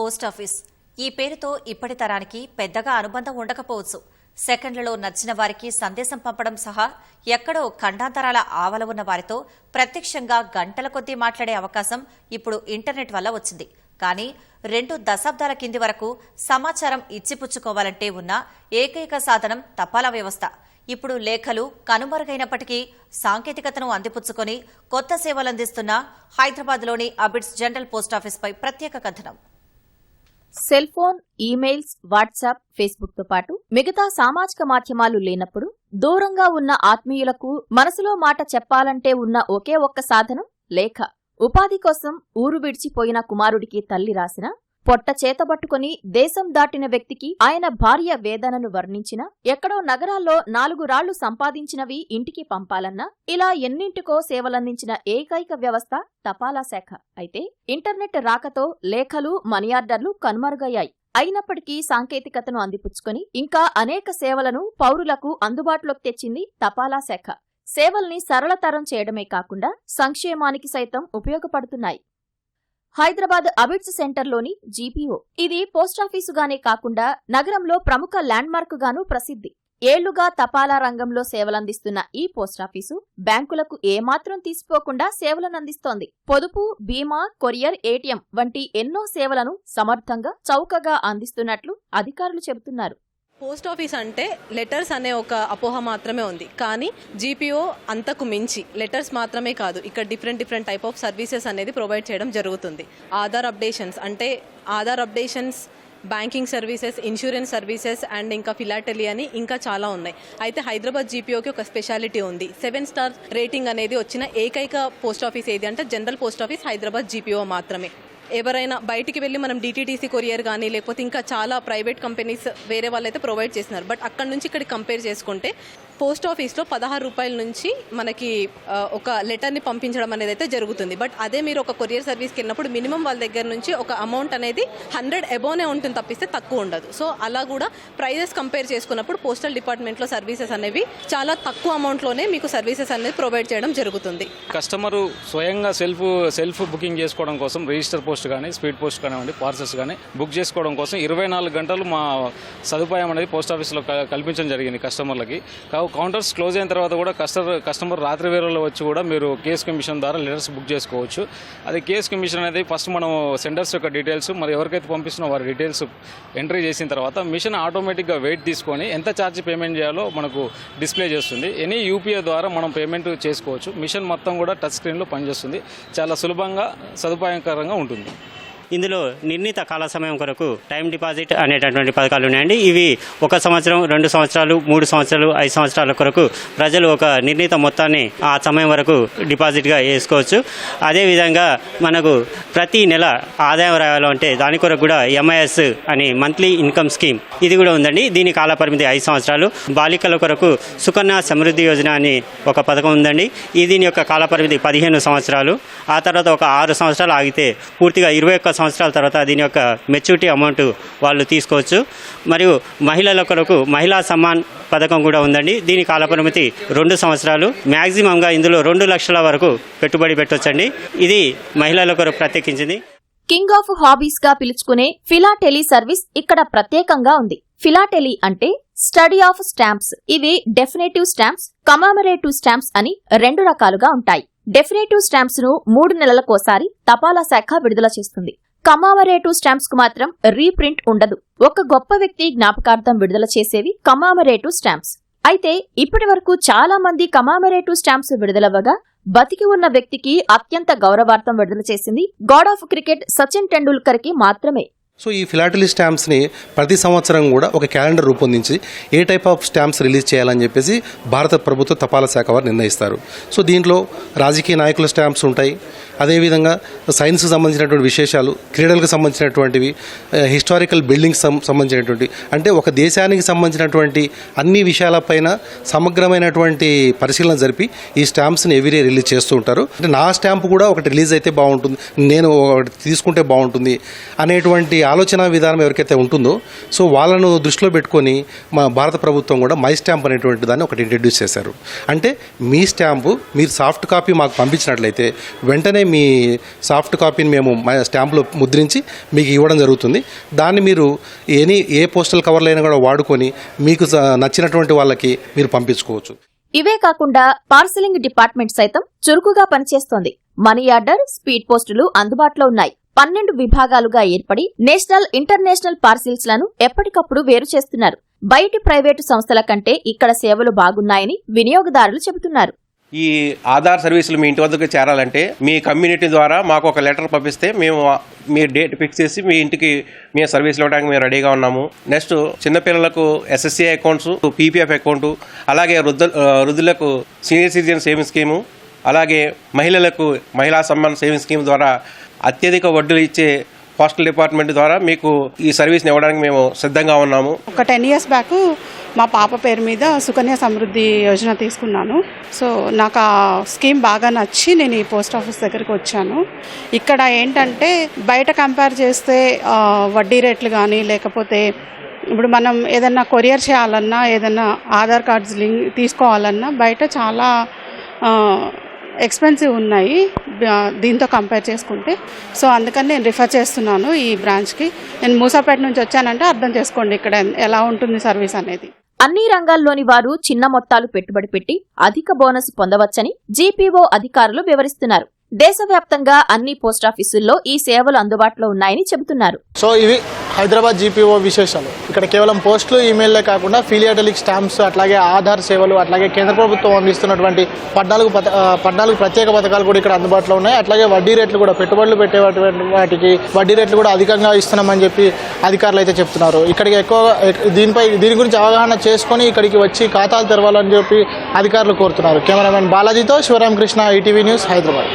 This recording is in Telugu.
Post office. ఈ పేరుతో ఇప్పటి తరానికి పెద్దగా అనుబంధం ఉండకపోవచ్చు. సెకండ్లలో నచ్చిన వారికి సందేశం పంపడం సహా ఎక్కడో ఖండాంతరాల ఆవల ఉన్న వారితో ప్రత్యక్షంగా గంటల కొద్దీ మాట్లాడే అవకాశం ఇప్పుడు ఇంటర్నెట్ వల్ల వచ్చింది. కానీ రెండు దశాబ్దాల కింది వరకు సమాచారం ఇచ్చిపుచ్చుకోవాలంటే ఉన్న ఏకైక సాధనం తపాలా వ్యవస్థ. ఇప్పుడు లేఖలు కనుమరుగైనప్పటికీ సాంకేతికతను అందిపుచ్చుకొని కొత్త సేవలందిస్తున్న హైదరాబాద్లోని అబిడ్స్ జనరల్ పోస్టాఫీస్పై ప్రత్యేక కథనం. సెల్ ఫోన్ ఈమెయిల్స్ వాట్సాప్ ఫేస్బుక్తో పాటు మిగతా సామాజిక మాధ్యమాలు లేనప్పుడు దూరంగా ఉన్న ఆత్మీయులకు మనసులో మాట చెప్పాలంటే ఉన్న ఒకే ఒక్క సాధనం లేఖ. ఉపాధి కోసం ఊరు విడిచిపోయిన కుమారుడికి తల్లి రాసిన పొట్ట చేతబట్టుకుని దేశం దాటిన వ్యక్తికి ఆయన భార్య వేదనను వర్ణించిన ఎక్కడో నగరాల్లో నాలుగు రాళ్ళు సంపాదించినవి ఇంటికి పంపాలన్నా ఇలా ఎన్నింటికో సేవలందించిన ఏకైక వ్యవస్థ తపాలా శాఖ. అయితే ఇంటర్నెట్ రాకతో లేఖలు మనియార్డర్లు కనుమరుగయ్యాయి. అయినప్పటికీ సాంకేతికతను అందిపుచ్చుకొని ఇంకా అనేక సేవలను పౌరులకు అందుబాటులోకి తెచ్చింది తపాలా శాఖ. సేవల్ని సరళతరం చేయడమే కాకుండా సంక్షేమానికి సైతం ఉపయోగపడుతున్నాయి. హైదరాబాద్ అబిడ్స్ సెంటర్లోని జీపీఓ. ఇది పోస్టాఫీసుగానే కాకుండా నగరంలో ప్రముఖ ల్యాండ్మార్క్ గాను ప్రసిద్ధి. ఏళ్ళుగా తపాలా రంగంలో సేవలందిస్తున్న ఈ పోస్టాఫీసు బ్యాంకులకు ఏమాత్రం తీసిపోకుండా సేవలనందిస్తోంది. పొదుపు బీమా కొరియర్ ఏటీఎం వంటి ఎన్నో సేవలను సమర్థంగా చౌకగా అందిస్తున్నట్లు అధికారులు చెబుతున్నారు. పోస్ట్ ఆఫీస్ అంటే లెటర్స్ అనే ఒక అపోహ మాత్రమే ఉంది. కానీ జీపీఓ అంతకు మించి లెటర్స్ మాత్రమే కాదు ఇక్కడ different different type of services అనేది ప్రొవైడ్ చేయడం జరుగుతుంది. ఆధార్ అప్డేషన్స్ అంటే Aadhaar updations banking services insurance services and ఇంకా ఫిలాటెలీ అని ఇంకా చాలా ఉన్నాయి. అయితే హైదరాబాద్ జీపీఓకి ఒక స్పెషాలిటీ ఉంది. సెవెన్ స్టార్ రేటింగ్ అనేది వచ్చిన ఏకైక పోస్ట్ ఆఫీస్ ఏది అంటే general post office Hyderabad GPO మాత్రమే. ఎవరైనా బయటికి వెళ్ళి మనం డిటీటీసీ కొరియర్ కానీ లేకపోతే ఇంకా చాలా ప్రైవేట్ కంపెనీస్ వేరే వాళ్ళైతే ప్రొవైడ్ చేస్తున్నారు బట్ అక్కడ నుంచి ఇక్కడ కంపేర్ చేసుకుంటే పోస్ట్ ఆఫీస్లో పదహారు రూపాయల నుంచి మనకి ఒక లెటర్ని పంపించడం అనేది అయితే జరుగుతుంది. బట్ అదే మీరు ఒక కొరియర్ సర్వీస్కి వెళ్ళినప్పుడు మినిమం వాళ్ళ దగ్గర నుంచి ఒక అమౌంట్ అనేది హండ్రెడ్ ఎబోనే ఉంటుంది తప్పిస్తే తక్కువ ఉండదు. సో అలా కూడా ప్రైజెస్ కంపేర్ చేసుకున్నప్పుడు పోస్టల్ డిపార్ట్మెంట్లో సర్వీసెస్ అనేవి చాలా తక్కువ అమౌంట్లోనే మీకు సర్వీసెస్ అనేది ప్రొవైడ్ చేయడం జరుగుతుంది. కస్టమరు స్వయంగా సెల్ఫ్ సెల్ఫ్ బుకింగ్ చేసుకోవడం కోసం రిజిస్టర్ పోస్ట్ కానీ స్పీడ్ పోస్ట్ కానివ్వండి పార్సల్స్ కానీ బుక్ చేసుకోవడం కోసం ఇరవై నాలుగు గంటలు మా సదుపాయం అనేది పోస్ట్ ఆఫీస్లో క- కల్పించడం జరిగింది కస్టమర్లకి. కౌంటర్స్ క్లోజ్ అయిన తర్వాత కూడా కస్టమర్ కస్టమర్ రాత్రి వేళల్లో వచ్చి కూడా మీరు కేస్ కమిషన్ ద్వారా లెటర్స్ బుక్ చేసుకోవచ్చు. అది కేస్ కమిషన్ అనేది ఫస్ట్ మనం సెండర్స్ యొక్క డీటెయిల్స్ మరి ఎవరికైతే పంపిస్తున్నా వారి డీటెయిల్స్ ఎంట్రీ చేసిన తర్వాత మిషన్ ఆటోమేటిక్గా వెయిట్ తీసుకొని ఎంత ఛార్జ్ పేమెంట్ చేయాలో మనకు డిస్ప్లే చేస్తుంది. ఎనీ యూపీఐ ద్వారా మనం పేమెంట్ చేసుకోవచ్చు. మిషన్ మొత్తం కూడా టచ్ స్క్రీన్లో పనిచేస్తుంది. చాలా సులభంగా సదుపాయకరంగా ఉంటుంది. ఇందులో నిర్ణీత కాల సమయం కొరకు టైం డిపాజిట్ అనేటటువంటి పథకాలు ఉన్నాయండి. ఇవి ఒక సంవత్సరం రెండు సంవత్సరాలు మూడు సంవత్సరాలు ఐదు సంవత్సరాల కొరకు ప్రజలు ఒక నిర్ణీత మొత్తాన్ని ఆ సమయం వరకు డిపాజిట్గా వేసుకోవచ్చు. అదేవిధంగా మనకు ప్రతి నెల ఆదాయం రావాలంటే దాని కొరకు కూడా ఎంఐఎస్ అని మంత్లీ ఇన్కమ్ స్కీమ్ ఇది కూడా ఉందండి. దీని కాల పరిమితి ఐదు సంవత్సరాలు. బాలికల కొరకు సుకన్య సమృద్ధి యోజన అని ఒక పథకం ఉందండి. దీని యొక్క కాల పరిమితి పదిహేను సంవత్సరాలు. ఆ తర్వాత ఒక ఆరు సంవత్సరాలు ఆగితే పూర్తిగా ఇరవై ఒక్క సంవత్సరాల తర్వాత దీని యొక్క మెచ్యూరిటీ అమౌంట్ వాళ్ళు తీసుకోవచ్చు. మరియు మహిళల కొరకు మహిళా సమ్మాన్ పథకం కూడా ఉందండి. దీని కాల పరిమితి రెండు సంవత్సరాలు. మ్యాక్సిమంగా ఇందులో రెండు లక్షల వరకు పెట్టుబడి పెట్టొచ్చండి. ఇది మహిళల కొరకు ప్రత్యేకించింది. కింగ్ ఆఫ్ హాబీస్గా పిలుచుకునే ఫిలాటెలీ సర్వీస్ ఇక్కడ ప్రత్యేకంగా ఉంది. ఫిలాటెలీ అంటే స్టడీ ఆఫ్ స్టాంప్స్. ఇవి డెఫినేటివ్ స్టాంప్స్ కమామరేటివ్ స్టాంప్స్ అని రెండు రకాలుగా ఉంటాయి. డెఫినేటివ్ స్టాంప్స్ను మూడు నెలలకోసారి తపాలా శాఖ విడుదల చేస్తుంది. కమామరేటివ్ స్టాంప్స్కు మాత్రం రీప్రింట్ ఉండదు. ఒక గొప్ప వ్యక్తి జ్ఞాపకార్థం విడుదల చేసేవి కమామరేటివ్ స్టాంప్స్. అయితే ఇప్పటి వరకు చాలా మంది కమామరేటివ్ స్టాంప్స్ విడుదలవ్వగా బతికి ఉన్న వ్యక్తికి అత్యంత గౌరవార్థం విడుదల చేసింది గాడ్ ఆఫ్ క్రికెట్ సచిన్ టెండూల్కర్కి మాత్రమే. సో ఈ ఫిలాటలీ స్టాంప్స్ని ప్రతి సంవత్సరం కూడా ఒక క్యాలెండర్ రూపొందించి ఏ టైప్ ఆఫ్ స్టాంప్స్ రిలీజ్ చేయాలని చెప్పేసి భారత ప్రభుత్వ తపాలా శాఖ వారు నిర్ణయిస్తారు. సో దీంట్లో రాజకీయ నాయకుల స్టాంప్స్ ఉంటాయి. అదేవిధంగా సైన్స్కి సంబంధించినటువంటి విశేషాలు క్రీడలకు సంబంధించినటువంటివి హిస్టారికల్ బిల్డింగ్స్ సంబంధించినటువంటి అంటే ఒక దేశానికి సంబంధించినటువంటి అన్ని విషయాలపైన సమగ్రమైనటువంటి పరిశీలన జరిపి ఈ స్టాంప్స్ని ఎవ్రీ రిలీజ్ చేస్తూ ఉంటారు. అంటే నా స్టాంప్ కూడా ఒకటి రిలీజ్ అయితే బాగుంటుంది నేను ఒకటి తీసుకుంటే బాగుంటుంది అనేటువంటి ఆలోచన విధానం ఎవరికైతే ఉంటుందో సో వాళ్ళను దృష్టిలో పెట్టుకొని మా భారత ప్రభుత్వం కూడా మై స్టాంప్ అనేటువంటి దాన్ని ఒకటి ఇంట్రడ్యూస్ చేశారు. అంటే మీ స్టాంపు మీరు సాఫ్ట్ కాపీ మాకు పంపించినట్లయితే వెంటనే మీ సాఫ్ట్ కాపీని మేము మా స్టాంపులో ముద్రించి మీకు ఇవ్వడం జరుగుతుంది. దాన్ని మీరు ఎనీ ఏ పోస్టల్ కవర్లైనా అయినా కూడా వాడుకొని మీకు నచ్చినటువంటి వాళ్ళకి మీరు పంపించుకోవచ్చు. ఇవే కాకుండా పార్సలింగ్ డిపార్ట్మెంట్ సైతం చురుకుగా పనిచేస్తోంది. మనీ ఆర్డర్ స్పీడ్ పోస్టులు అందుబాటులో ఉన్నాయి. పన్నెండు విభాగాలుగా ఏర్పడి నేషనల్ ఇంటర్నేషనల్ పార్సిల్స్లను ఎప్పటికప్పుడు వేరు చేస్తున్నారు. బయటి ప్రైవేటు సంస్థల కంటే ఇక్కడ సేవలు బాగున్నాయని వినియోగదారులు చెబుతున్నారు. ఈ ఆధార్ సర్వీసులు మీ ఇంటి వద్దకు చేరాలంటే మీ కమ్యూనిటీ ద్వారా మాకు ఒక లెటర్ పంపిస్తే మేము మీ డేట్ ఫిక్స్ చేసి మీ ఇంటికి మీ సర్వీసులు ఇవ్వడానికి మేము రెడీగా ఉన్నాము. నెక్స్ట్ చిన్నపిల్లలకు ఎస్ఎస్సీ అకౌంట్స్ పీపీఎఫ్ అకౌంట్ అలాగే వృద్ధ వృద్ధులకు సీనియర్ సిటిజన్ సేవింగ్ స్కీము అలాగే మహిళలకు మహిళా సమ్మాన్ సేవింగ్ స్కీమ్ ద్వారా అత్యధిక వడ్డీలు ఇచ్చే పోస్టల్ డిపార్ట్మెంట్ ద్వారా మీకు ఈ సర్వీస్ని ఇవ్వడానికి మేము సిద్ధంగా ఉన్నాము. ఒక టెన్ ఇయర్స్ బ్యాక్ మా పాప పేరు మీద సుకన్య సమృద్ధి యోజన తీసుకున్నాను. సో నాకు ఆ స్కీమ్ బాగా నచ్చి నేను ఈ పోస్ట్ ఆఫీస్ దగ్గరికి వచ్చాను. ఇక్కడ ఏంటంటే బయట కంపేర్ చేస్తే వడ్డీ రేట్లు కానీ లేకపోతే ఇప్పుడు మనం ఏదన్నా కొరియర్ చేయాలన్నా ఏదన్నా ఆధార్ కార్డ్స్ లింక్ తీసుకోవాలన్నా బయట చాలా ఎక్స్పెన్సివ్ ఉన్నాయి దీంతో కంపేర్ చేసుకుంటే. సో అందుకని నేను రిఫర్ చేస్తున్నాను ఈ బ్రాంచ్కి నేను మూసాపేట నుంచి వచ్చానంటే అర్థం చేసుకోండి ఇక్కడ ఎలా ఉంటుంది సర్వీస్ అనేది. అన్ని రంగాల్లోని వారు చిన్న మొత్తాలు పెట్టుబడి పెట్టి అధిక బోనస్ పొందవచ్చని జీపీఓ అధికారులు వివరిస్తున్నారు. దేశవ్యాప్తంగా అన్ని పోస్టాఫీసుల్లో ఈ సేవలు అందుబాటులో ఉన్నాయని చెబుతున్నారు. సో ఇవి హైదరాబాద్ జీపీఓ విశేషాలు. ఇక్కడ కేవలం పోస్టులు ఈమెయిల్లే కాకుండా ఫిలియాటలిక్ స్టాంప్స్ అట్లాగే ఆధార్ సేవలు అట్లాగే కేంద్ర ప్రభుత్వం అందిస్తున్నటువంటి పద్నాలుగు పద్నాలుగు ప్రత్యేక పథకాలు కూడా ఇక్కడ అందుబాటులో ఉన్నాయి. అట్లాగే వడ్డీ రేట్లు కూడా పెట్టుబడులు పెట్టేటువంటి వాటికి వడ్డీ రేట్లు కూడా అధికంగా ఇస్తున్నామని చెప్పి అధికారులు అయితే చెప్తున్నారు. ఇక్కడికి ఎక్కువగా దీనిపై దీని గురించి అవగాహన చేసుకొని ఇక్కడికి వచ్చి ఖాతాలు తెరవాలని చెప్పి అధికారులు కోరుతున్నారు. కెమెరామెన్ బాలాజీతో శివరామకృష్ణ ఈటీవీ న్యూస్ హైదరాబాద్.